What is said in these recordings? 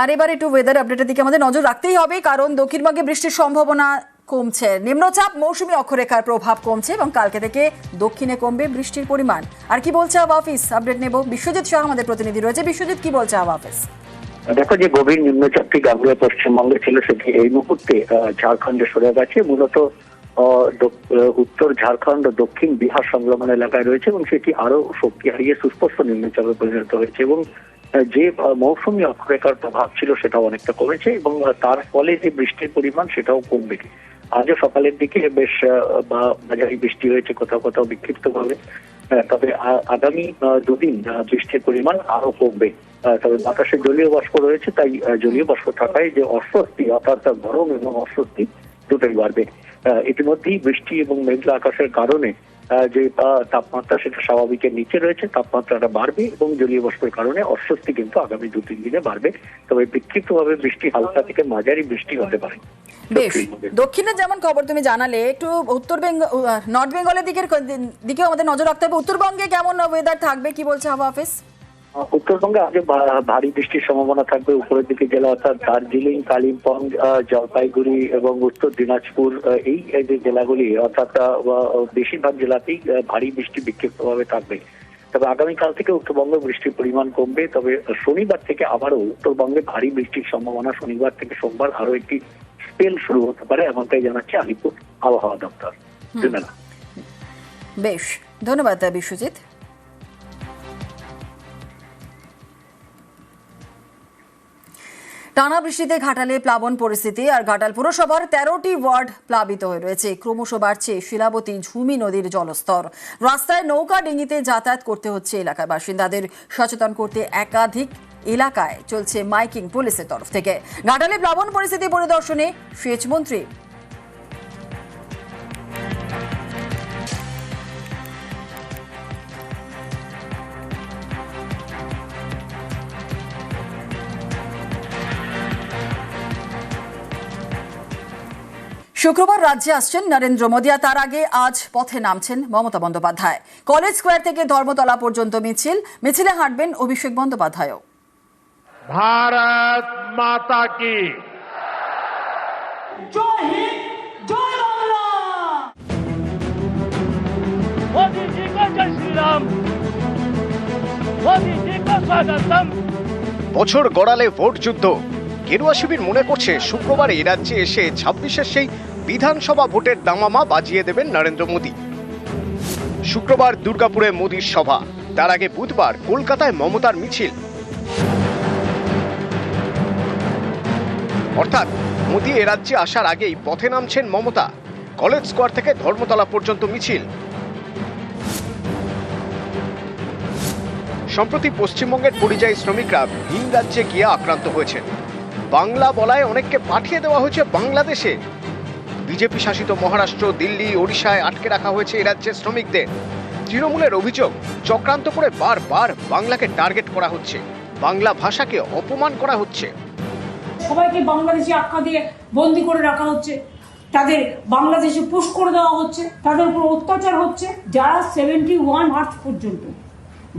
আর এবার একটু ওয়েদার আপডেটের দিকে আমাদের নজর রাখতেই হবে, কারণ দক্ষিণবঙ্গে বৃষ্টির সম্ভাবনা কমছে। নিম্নচাপ, মৌসুমী অক্ষরেখার প্রভাব কমছে এবং কালকে থেকে দক্ষিণে কমবে বৃষ্টির পরিমাণ। আর কি বলছে আবহাওয়া অফিস আপডেট নেব বিশ্বজিৎ শাহ, আমাদের প্রতিনিধি রয়েছে। বিশ্বজিৎ, কি বলছে আবহাওয়া অফিস দেখো যে গভীর নিম্নচাপটি গাঙ্গুয়া পশ্চিমবঙ্গে ছিল, সেটি এই মুহূর্তে ঝাড়খণ্ডে সরে গেছে। মূলত উত্তর ঝাড়খণ্ড, দক্ষিণ বিহার সংলগ্ন এলাকায় রয়েছে এবং সেটি আরও শক্তি হারিয়ে সুস্পষ্ট নিম্নচাপে পরিণত হয়েছে এবং যে মৌসুমি অক্ষরেখার প্রভাব ছিল সেটাও অনেকটা কমেছে এবং তার ফলে যে বৃষ্টির পরিমাণ সেটাও কমবে। আজও সকালের দিকে বেশ বা মাঝারি বৃষ্টি হয়েছে কোথাও কোথাও বিক্ষিপ্ত ভাবে তবে আগামী দুদিন বৃষ্টির পরিমাণ আরও কমবে। তবে বাতাসে জলীয় বাষ্প রয়েছে, তাই জলীয় বাষ্প থাকায় যে অস্বস্তি, অর্থাৎ গরম এবং অস্বস্তি দুটোই বাড়বে। ইতিমধ্যেই বৃষ্টি এবং মেঘলা আকাশের কারণে যে তাপমাত্রা সেটা স্বাভাবিকের নিচে রয়েছে তাপমাত্রাটা বাড়বে এবং জলীয় বস্পের কারণে অস্বস্তি কিন্তু আগামী দু তিন দিনে বাড়বে। তবে বিক্ষিপ্তভাবে বৃষ্টি হালকা থেকে মাঝারি বৃষ্টি হতে পারে। বেশ দক্ষিণে যেমন খবর তুমি জানালে একটু উত্তর বেঙ্গল নর্থ বেঙ্গলের দিকের দিকেও আমাদের নজর রাখতে হবে। উত্তরবঙ্গে কেমন ওয়েদার থাকবে কি বলছে হাওয়া অফিস উত্তরবঙ্গে আজকে ভারী বৃষ্টির সম্ভাবনা থাকবে। উপরের দিকে জেলা অর্থাৎ দার্জিলিং কালিম্পং জলপাইগুড়ি এবং উত্তর দিনাজপুর এই যে জেলাগুলি অর্থাৎ বেশিরভাগ জেলাতেই ভারী বৃষ্টি বিক্ষিপ্তভাবে থাকবে। তবে আগামীকাল থেকে উত্তরবঙ্গে বৃষ্টির পরিমাণ কমবে। তবে শনিবার থেকে আবারও উত্তরবঙ্গে ভারী বৃষ্টির সম্ভাবনা শনিবার থেকে সোমবার আরও একটি স্পেল শুরু হতে পারে এমনটাই জানাচ্ছে আলিপুর আবহাওয়া দপ্তর। বেশ ধন্যবাদ বিশ্বজিৎ। টানা বৃষ্টিতে ঘাটালে প্লাবন পরিস্থিতি আর ঘাটাল পুরসভার তেরোটি ওয়ার্ড প্লাবিত হয়ে রয়েছে। ক্রমশ বাড়ছে শিলাবতী ঝুমি নদীর জলস্তর। রাস্তায় নৌকা ডিঙিতে যাতায়াত করতে হচ্ছে এলাকার বাসিন্দাদের। সচেতন করতে একাধিক এলাকায় চলছে মাইকিং পুলিশের তরফ থেকে। ঘাটালে প্লাবন পরিস্থিতি পরিদর্শনে সেচমন্ত্রী শুক্রবার রাজ্যে আসছেন নরেন্দ্র মোদী আর তার আগে আজ পথে নামছেন মমতা বন্দ্যোপাধ্যায়। কলেজ স্কোয়ার থেকে ধর্মতলা পর্যন্ত মিছিল মিছিলে হাঁটবেন অভিষেক বন্দ্যোপাধ্যায়ও। ভারত মাতা কি? বছর গড়ালে ভোট যুদ্ধ। গেরুয়া শিবির মনে করছে শুক্রবার এই রাজ্যে এসে ছাব্বিশের সেই বিধানসভা ভোটের দামামা বাজিয়ে দেবেন নরেন্দ্র মোদী। শুক্রবার দুর্গাপুরে মোদীর সভা। তার আগে বুধবার কলকাতায় মমতার মিছিল। অর্থাৎ মোদী এ রাজ্যে আসার আগেই পথে নামছেন মমতা। কলেজ স্কোয়ার থেকে ধর্মতলা পর্যন্ত মিছিল। সম্প্রতি পশ্চিমবঙ্গের পরিযায়ী শ্রমিকরা ভিন রাজ্যে গিয়ে আক্রান্ত হয়েছে বাংলা বলায় অনেককে পাঠিয়ে দেওয়া হয়েছে বাংলাদেশে। বিজেপি শাসিত মহারাষ্ট্র, দিল্লি, ওড়িশায় আটকে রাখা হয়েছে এই রাজ্যের শ্রমিকদের। তৃণমূলের অভিযোগ, চক্রান্ত করে বারবার বাংলাকে টার্গেট করা হচ্ছে। বাংলা ভাষাকে অপমান করা হচ্ছে। সবাইকে বাংলাদেশে আখ্যা দিয়ে বন্দি করে রাখা হচ্ছে। তাদের বাংলাদেশে পুশ করে দেওয়া হচ্ছে। তাদের উপর অত্যাচার হচ্ছে যারা সেভেন্টি ওয়ান আর্থ পর্যন্ত।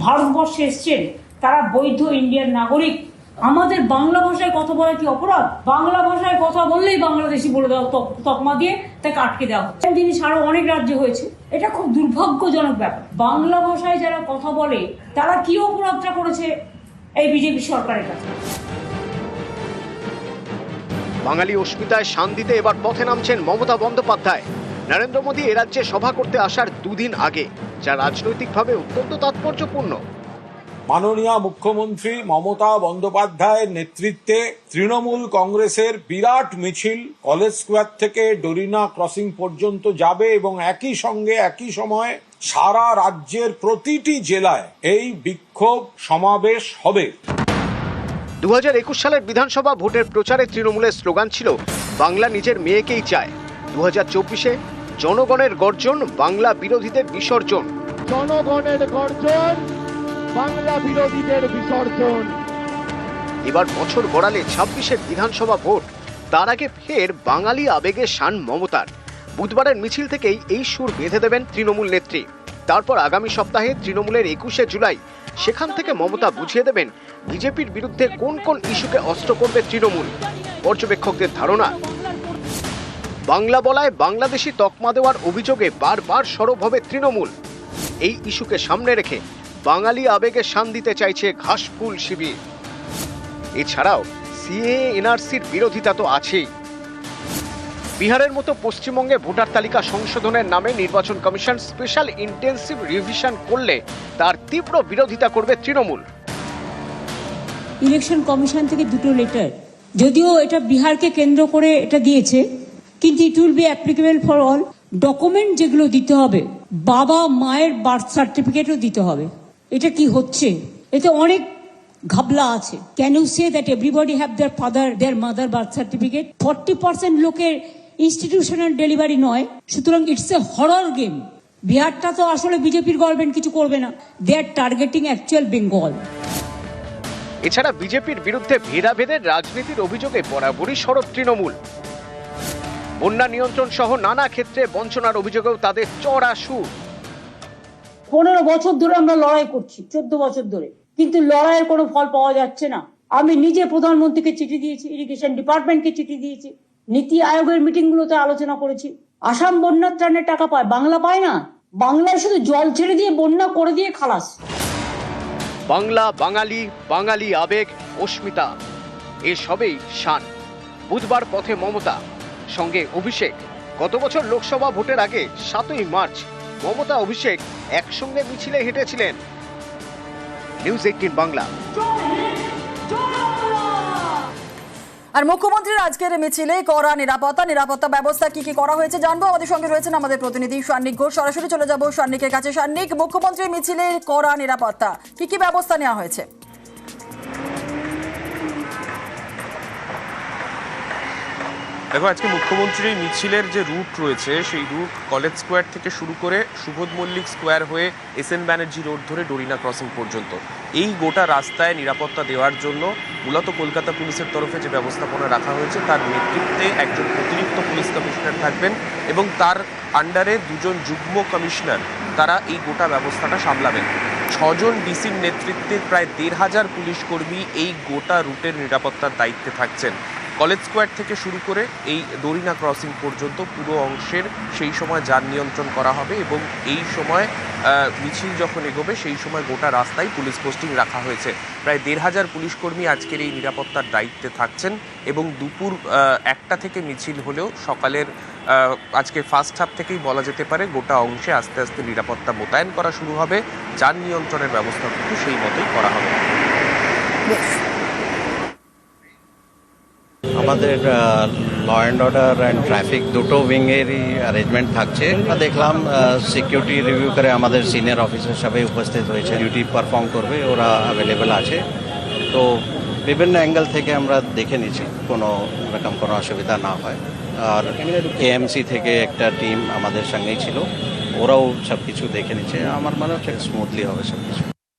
ভারতবর্ষে এসছেন, তারা বৈধ ইন্ডিয়ান নাগরিক। আমাদের বাংলা ভাষায় কথা বলা কি অপরাধ? বাংলা ভাষায় কথা বললেই বাংলাদেশি বলে দেওয়া তকমা দিয়ে তাকে আটকে দেওয়া হচ্ছে। জিনিস আরও অনেক রাজ্যে হয়েছে। এটা খুব দুর্ভাগ্যজনক ব্যাপার। বাংলা ভাষায় যারা কথা বলে, তারা কি অপরাধটা করেছে এই বিজেপি সরকারের কাছে? বাঙালি অস্মিতায় শান দিতে এবার পথে নামছেন মমতা বন্দ্যোপাধ্যায়। নরেন্দ্র মোদী এ রাজ্যে সভা করতে আসার দুদিন আগে, যা রাজনৈতিকভাবে অত্যন্ত তাৎপর্যপূর্ণ। মাননীয় মুখ্যমন্ত্রী মমতা বন্দ্যোপাধ্যায়ের নেতৃত্বে তৃণমূল কংগ্রেসের বিরাট মিছিল কলেজ স্কোয়ার থেকে ডরিনা ক্রসিং পর্যন্ত যাবে এবং একই সঙ্গে একই সময়ে সারা রাজ্যের প্রতিটি জেলায় এই বিক্ষোভ সমাবেশ হবে। দু একুশ সালের বিধানসভা ভোটের প্রচারে তৃণমূলের স্লোগান ছিল বাংলা নিজের মেয়েকেই চায়। দু হাজার চব্বিশে জনগণের গর্জন বাংলা বিরোধীদের বিসর্জন। জনগণের গর্জন বাংলা বিরোধীদের বিসর্জন। এবার বছর গড়ালে ছাব্বিশের বিধানসভা ভোট। তার আগে ফের বাঙালি আবেগে শান মমতার। বুধবারের মিছিল থেকেই এই সুর বেঁধে দেবেন তৃণমূল নেত্রী। তারপর আগামী সপ্তাহে তৃণমূলের একুশে জুলাই। সেখান থেকে মমতা বুঝিয়ে দেবেন, বিজেপির বিরুদ্ধে কোন কোন ইস্যুকে অস্ত্র করবে তৃণমূল। পর্যবেক্ষকদের ধারণা, বাংলা বলায় বাংলাদেশি তকমা দেওয়ার অভিযোগে বারবার সরব হবে তৃণমূল। এই ইস্যুকে সামনে রেখে বাঙালি আবেগে শান দিতে চাইছে ঘাসফুল শিবির। এছাড়াও সিএ, এনআরসির বিরোধিতা তো আছেই। বিহারের মতো পশ্চিমবঙ্গে ভোটার তালিকা সংশোধনের নামে নির্বাচন কমিশন স্পেশাল ইন্টেন্সিভ রিভিশন করলে তার তীব্র বিরোধিতা করবে তৃণমূল। ইলেকশন কমিশন থেকে দুটো লেটার। যদিও এটা বিহারকে কেন্দ্র করে এটা দিয়েছে, কিন্তু it will be applicable for all document যেগুলো দিতে হবে বাবা মায়ের বার্থ সার্টিফিকেটও দিতে হবে। এটা কি হচ্ছে? এতে অনেক ঘাবলা আছে। Can you say that everybody have their father their mother birth certificate forty percent লোকের ইনস্টিটিউশনাল ডেলিভারি নয়। সুতরাং ইটস এ হরর গেম বিহারটা তো আসলে বিজেপির গভর্নমেন্ট কিছু করবে না। They are targeting actual Bengal এছাড়া বিজেপির বিরুদ্ধে ভেদাভেদের রাজনীতির অভিযোগে বরাবরই সরব তৃণমূল। বন্যা নিয়ন্ত্রণ সহ নানা ক্ষেত্রে বঞ্চনার অভিযোগেও তাদের চড়া সুর। পনেরো বছর ধরে আমরা লড়াই করছি, চোদ্দ বছর ধরে। কিন্তু লড়াইয়ের কোনো ফল পাওয়া যাচ্ছে না। আমি নিজে প্রধানমন্ত্রীকে চিঠি দিয়েছি ইরিগেশন ডিপার্টমেন্টকে চিঠি দিয়েছি, নীতি আয়োগের মিটিং গুলোতে আলোচনা করেছি। আসাম বন্যার ত্রাণের টাকা পায়, বাংলা পায় না। বাংলায় শুধু জল ছেড়ে দিয়ে বন্যা করে দিয়ে খালাস। বাংলা বাঙালি বাঙালি আবেগ, অস্মিতা এসবেই শান। বুধবার পথে মমতা, সঙ্গে অভিষেক। গত বছর লোকসভা ভোটের আগে সাতই মার্চ মমতা, অভিষেক একসঙ্গে মিছিলে হেঁটেছিলেন। News eighteen Bangla. আর মুখ্যমন্ত্রীর আজকের মিছিলে করা নিরাপত্তা নিরাপত্তা ব্যবস্থা কি কি করা হয়েছে জানব? আমাদের সঙ্গে রয়েছেন আমাদের প্রতিনিধি সান্নিক ঘোষ। সরাসরি চলে যাব সান্নিকের কাছে। সান্নিক, মুখ্যমন্ত্রীর মিছিলে করা নিরাপত্তা, কি কি ব্যবস্থা নেওয়া হয়েছে? দেখো, আজকে মুখ্যমন্ত্রীর মিছিলের যে রুট রয়েছে, সেই রুট কলেজ স্কোয়ার থেকে শুরু করে সুবোধ মল্লিক স্কোয়ার হয়ে এস এন ব্যানার্জি রোড ধরে ডরিনা ক্রসিং পর্যন্ত। এই গোটা রাস্তায় নিরাপত্তা দেওয়ার জন্য মূলত কলকাতা পুলিশের তরফে যে ব্যবস্থাপনা রাখা হয়েছে, তার নেতৃত্বে একজন অতিরিক্ত পুলিশ কমিশনার থাকবেন এবং তার আন্ডারে দুজন যুগ্ম কমিশনার, তারা এই গোটা ব্যবস্থাটা সামলাবেন। ছজন ডিসির নেতৃত্বে প্রায় দেড় হাজার পুলিশ কর্মী এই গোটা রুটের নিরাপত্তার দায়িত্বে থাকছেন। কলেজ স্কোয়ার থেকে শুরু করে এই দরিনা ক্রসিং পর্যন্ত পুরো অংশের সেই সময় যান নিয়ন্ত্রণ করা হবে এবং এই সময় মিছিল যখন এগোবে, সেই সময় গোটা রাস্তায় পুলিশ পোস্টিং রাখা হয়েছে। প্রায় দেড় হাজার পুলিশ কর্মী আজকের এই নিরাপত্তার দায়িত্বে থাকছেন এবং দুপুর একটা থেকে মিছিল হলেও সকালের আজকে ফার্স্ট হাফ থেকেই বলা যেতে পারে গোটা অংশে আস্তে আস্তে নিরাপত্তা মোতায়েন করা শুরু হবে। যান নিয়ন্ত্রণের ব্যবস্থা কিন্তু সেই মতোই করা হবে। আমাদের law and order and traffic দুটো উইংয়েরই অ্যারেঞ্জমেন্ট থাকছে। দেখলাম সিকিউরিটি রিভিউ করে আমাদের সিনিয়র অফিসার সবাই উপস্থিত হয়েছে। ডিউটি পারফর্ম করবে, ওরা অ্যাভেলেবেল আছে। তো বিভিন্ন অ্যাঙ্গেল থেকে আমরা দেখে নিচ্ছি, কোনো রকম কোনো অসুবিধা না হয়। আর কেএমসি থেকে একটা টিম আমাদের সঙ্গেই ছিল, ওরাও সব কিছু দেখে নিচ্ছে। আমার মনে হচ্ছে স্মুথলি হবে সব কিছু